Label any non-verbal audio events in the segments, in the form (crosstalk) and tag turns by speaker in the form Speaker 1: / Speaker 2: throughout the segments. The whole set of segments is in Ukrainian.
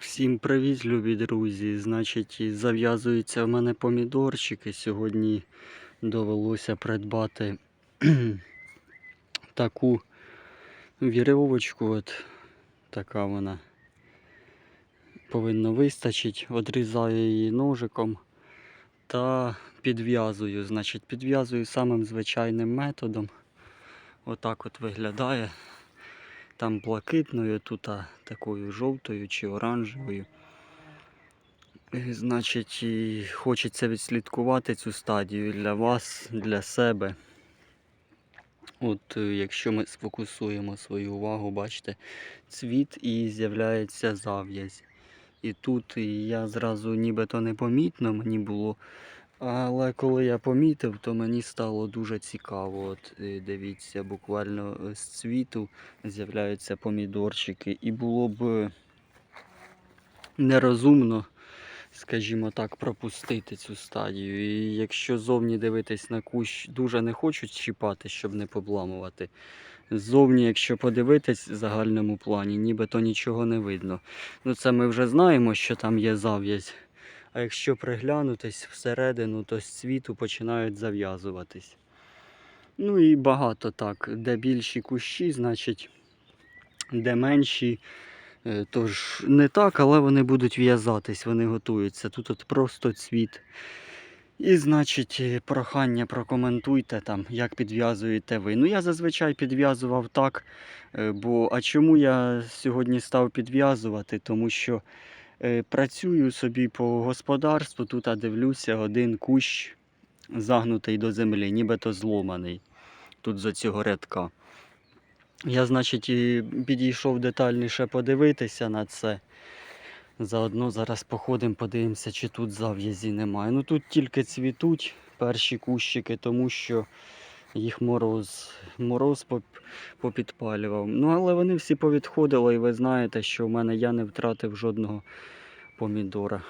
Speaker 1: Всім привіт, любі друзі. Значить, зав'язуються в мене помідорчики. Сьогодні довелося придбати (clears throat) таку вірьовочку. От така вона повинна вистачити. Одрізаю її ножиком та підв'язую. Значить, підв'язую самим звичайним методом. Отак от виглядає. Там блакитною, тут такою жовтою чи оранжевою. Значить, і хочеться відслідкувати цю стадію для вас, для себе. От е, якщо ми сфокусуємо свою увагу, бачите, цвіт і з'являється зав'язь. І тут я зразу нібито непомітно мені було. Але коли я помітив, то мені стало дуже цікаво. От е, дивіться, буквально е, з цвіту з'являються помідорчики. І було б е, нерозумно, скажімо так, пропустити цю стадію. І якщо зовні дивитись на кущ, дуже не хочуть чіпати, щоб не побламувати. Ззовні, якщо подивитись в загальному плані, нібито нічого не видно. Ну це ми вже знаємо, що там є зав'язь. А якщо приглянутись всередину, то з цвіту починають зав'язуватись. Ну і багато так. Де більші кущі, значить, де менші, е, то ж не так, але вони будуть в'язатись, вони готуються. Тут от просто цвіт. І, значить, е, прохання прокоментуйте там, як підв'язуєте ви. Ну, я зазвичай підв'язував так. е, Бо а чому я сьогодні став підв'язувати? Тому що працюю собі по господарству, тут а дивлюся, один кущ загнутий до землі, нібито зломаний тут за цього рядка. Я, значить, і підійшов детальніше подивитися на це. Заодно зараз походимо, подивимося, чи тут зав'язі немає. Ну тут тільки цвітуть перші кущики, тому що їх мороз, мороз попідпалював. Ну, але вони всі повідходили, і ви знаєте, що в мене я не втратив жодного помідора.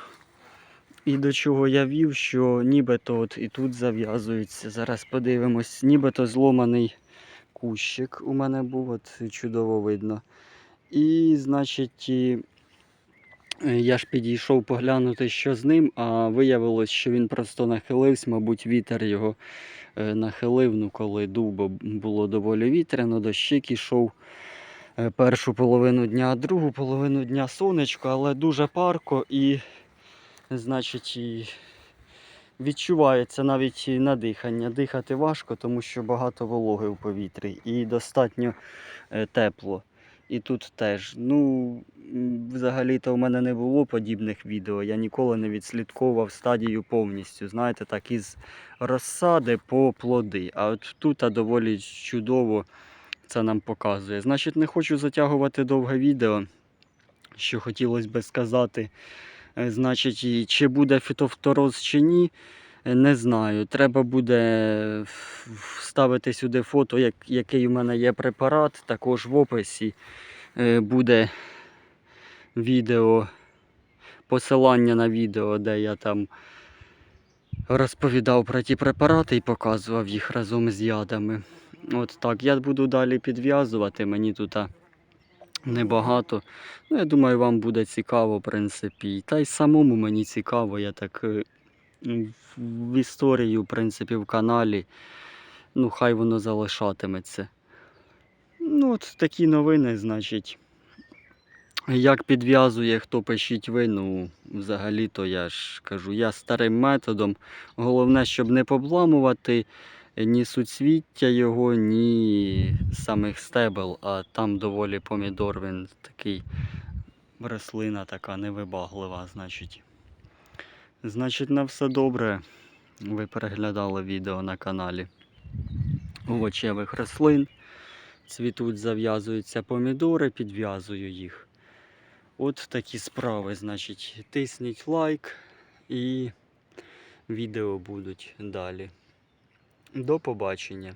Speaker 1: І до чого я вів, що нібито от і тут зав'язується. Зараз подивимось, нібито зломаний кущик у мене був, от чудово видно. І, значить, я ж підійшов поглянути, що з ним, а виявилось, що він просто нахилився, мабуть, вітер його е, нахилив, ну коли дув, було доволі вітряно, дощик ішов е, першу половину дня, а другу половину дня сонечко, але дуже парко і, значить, і відчувається навіть на дихання. Дихати важко, тому що багато вологи в повітрі і достатньо е, тепло. І тут теж. Ну, взагалі-то в мене не було подібних відео. Я ніколи не відслідковував стадію повністю. Знаєте, так із розсади по плоди. А от тут доволі чудово це нам показує. Значить, не хочу затягувати довге відео. Що хотілося би сказати. Е, Значить, чи буде фітофтороз чи ні, не знаю. Треба буде вставити сюди фото, як, який у мене є препарат. Також в описі е, буде відео, посилання на відео, де я там розповідав про ті препарати і показував їх разом з ядами. От так, я буду далі підв'язувати. Мені тут небагато. Ну, я думаю, вам буде цікаво, в принципі. Та й самому мені цікаво, я так е, в історію, в принципі, в каналі. Ну, хай воно залишатиметься. Ну, от такі новини, значить. Як підв'язує, хто пишіть ви, ну, взагалі-то я ж кажу, я старим методом. Головне, щоб не побламувати ні суцвіття його, ні самих стебел, а там доволі помідор, він такий рослина така невибаглива, значить. Значить, на все добре. Ви переглядали відео на каналі овочевих рослин. Цвітуть, зав'язуються помідори, підв'язую їх. От такі справи, значить, тисніть лайк і відео будуть далі. До побачення.